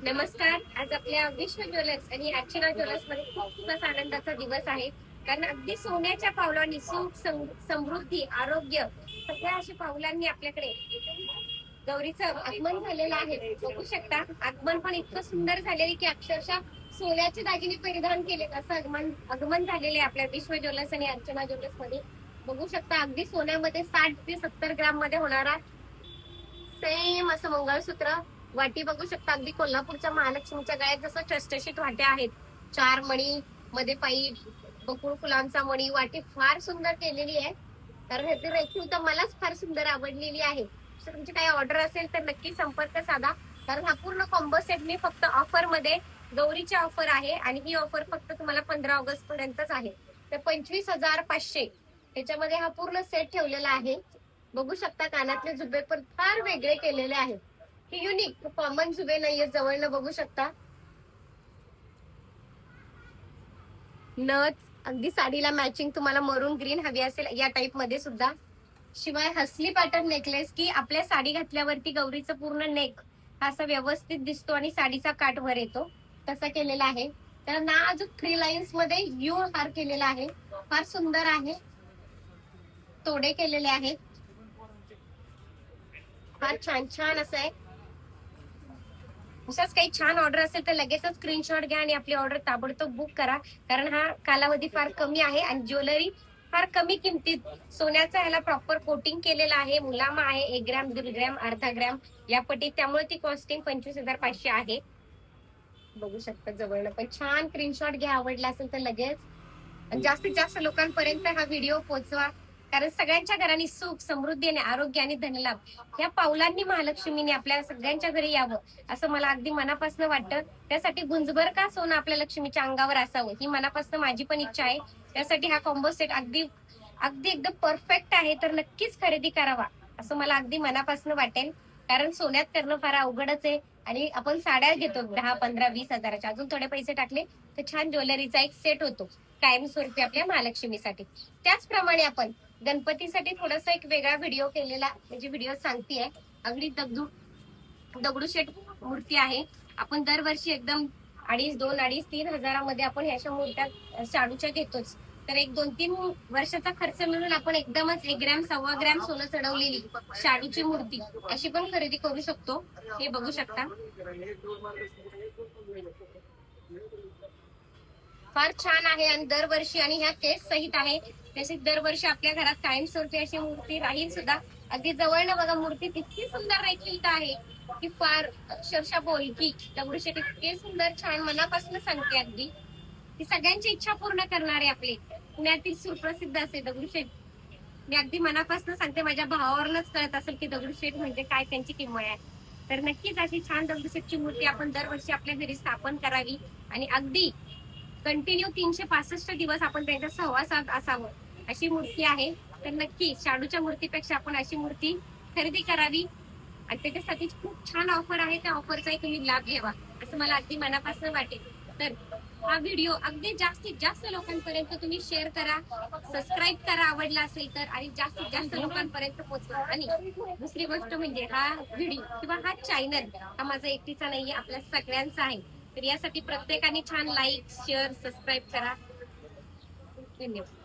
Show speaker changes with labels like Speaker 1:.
Speaker 1: नमस्कार. आज आपल्या विश्व ज्वेलर्स आणि अर्चना ज्वेलर्समध्ये खूप खूपच आनंदाचा दिवस आहे. कारण अगदी सोन्याच्या पावलांनी सुख समृद्धी आरोग्य सगळ्या अशा पावलांनी आपल्याकडे गौरीचं आगमन झालेलं आहे. बघू शकता आगमन पण इतकं सुंदर झालेलं की अक्षरशः सोन्याचे दागिने परिधान केले असं आगमन आगमन झालेले आपल्या विश्व ज्वेलर्स आणि अर्चना ज्वेलर्समध्ये. बघू शकता अगदी सोन्यामध्ये साठ ते सत्तर ग्राममध्ये होणारा सेम असं मंगळसूत्र वाटी बघू शकता. अगदी कोल्हापूरच्या महालक्ष्मीच्या गळ्यात जसं ठसठशीत वाट्या आहेत चार मणी मध्ये पायी बकुळ फुलांचा मणी वाटी फार सुंदर केलेली आहे. कारण ह्याची रेखीव तर मलाच फार सुंदर आवडलेली आहे. जर तुमची काही ऑर्डर असेल तर नक्की संपर्क साधा. कारण हा पूर्ण कॉम्बो सेट मी फक्त ऑफरमध्ये गौरीची ऑफर आहे आणि ही ऑफर फक्त तुम्हाला पंधरा ऑगस्ट पर्यंतच आहे. तर पंचवीस हजार पाचशे त्याच्यामध्ये हा पूर्ण सेट ठेवलेला आहे. बघू शकता कानातले जुबे पण फार वेगळे केलेले आहेत. युनिक कॉमन जुबे नाहीये जवळनं बघू शकता. नथ अगदी साडीला मॅचिंग तुम्हाला मरून ग्रीन हवी असेल या टाईपमध्ये सुद्धा. शिवाय हसली पॅटर्न नेकलेस की आपल्या साडी घातल्यावरती गौरीचं पूर्ण नेक हा असा व्यवस्थित दिसतो आणि साडीचा काठ वर येतो. तसा केलेला आहे. तर ना अजून थ्री लाईन्समध्ये यू हार केलेला आहे. फार सुंदर आहे. तोडे केलेले आहेत. फार छान छान असं आहे. असंच काही छान ऑर्डर असेल तर लगेचच स्क्रीनशॉट घ्या आणि आपली ऑर्डर ताबडतोब बुक करा. कारण हा कालावधी फार कमी आहे आणि ज्वेलरी फार कमी किमतीत सोन्याचा ह्याला प्रॉपर कोटिंग केलेला आहे. मुलामा आहे एक ग्रॅम दीड ग्रॅम अर्धा ग्रॅम या पटीत त्यामुळे ती कॉस्टिंग पंचवीस हजार पाचशे आहे. बघू शकता जवळनं. पण छान स्क्रीनशॉट घ्या. आवडला असेल तर लगेच. जास्तीत जास्त लोकांपर्यंत हा व्हिडिओ पोहोचवा. कारण सगळ्यांच्या घरांनी सुख समृद्धी आणि आरोग्य आणि धनलाभ या पावलांनी महालक्ष्मीने आपल्या सगळ्यांच्या घरी यावं असं मला अगदी मनापासून वाटतं. त्यासाठी गुंजभर का सोनं आपल्या लक्ष्मीच्या अंगावर असावं ही मनापासून माझी पण इच्छा आहे. त्यासाठी हा कॉम्बो सेट अगदी अगदी एकदम परफेक्ट आहे तर नक्कीच खरेदी करावा असं मला अगदी मनापासून वाटेल. कारण सोन्यात करणं फार अवघडच आहे आणि आपण साड्या घेतो दहा पंधरा वीस हजाराच्या. अजून थोडे पैसे टाकले तर छान ज्वेलरीचा एक सेट होतो कायमस्वरूपी आपल्या महालक्ष्मीसाठी. त्याचप्रमाणे आपण गणपतीसाठी थोडासा एक वेगळा व्हिडिओ केलेला म्हणजे व्हिडिओ सांगतीये. अगदी दगडू दगडूशेठ मूर्ती आहे. आपण दरवर्षी एकदम अडीच दोन अडीच तीन हजारामध्ये आपण ह्याच्या मूर्त्या शाडूच्या घेतोच. तर एक दोन तीन वर्षाचा खर्च मिळून आपण एकदमच एक ग्रॅम सव्वा ग्रॅम सोनं चढवलेली शाडूची मूर्ती. अशी पण खरेदी करू शकतो. हे बघू शकता. फार छान आहे आणि दरवर्षी आणि ह्या केस सहित आहे. तशीच दरवर्षी आपल्या घरात कायमस्वरूपी अशी मूर्ती राहील सुद्धा अगदी जवळ न बघा मूर्ती तितकी सुंदर रेखील आहे की फार अक्षरशः बोलकी. दगडूशेठ इतके सुंदर छान मनापासून सांगते अगदी. ती सगळ्यांची इच्छा पूर्ण करणारे आपले. पुण्यातील सुप्रसिद्ध असे दगडूशेठ. मी अगदी मनापासून सांगते माझ्या भावावरूनच कळत असेल की दगडूशेठ म्हणजे काय त्यांची किंमत आहे. तर नक्कीच अशी छान दगडूशेठची मूर्ती आपण दरवर्षी आपल्या घरी स्थापन करावी आणि अगदी कंटिन्यू तीनशे पासष्ट दिवस आपण त्यांच्या सहवासात असावं. अशी मूर्ती आहे. तर नक्की शाडूच्या मूर्तीपेक्षा आपण अशी मूर्ती खरेदी करावी. आणि त्याच्यासाठी खूप छान ऑफर आहे. त्या ऑफरचाही तुम्ही लाभ घ्यावा असं मला अगदी मनापासून वाटेल. तर हा व्हिडिओ अगदी जास्तीत जास्त लोकांपर्यंत तुम्ही शेअर करा सबस्क्राईब करा आवडला असेल तर आणि जास्तीत जास्त लोकांपर्यंत पोहोचवा. आणि दुसरी गोष्ट म्हणजे हा व्हिडिओ किंवा हा चॅनल हा माझा एकटीचा नाहीये आपल्या सगळ्यांचा आहे. तर यासाठी प्रत्येकाने छान लाईक शेअर सबस्क्राईब करा. धन्यवाद.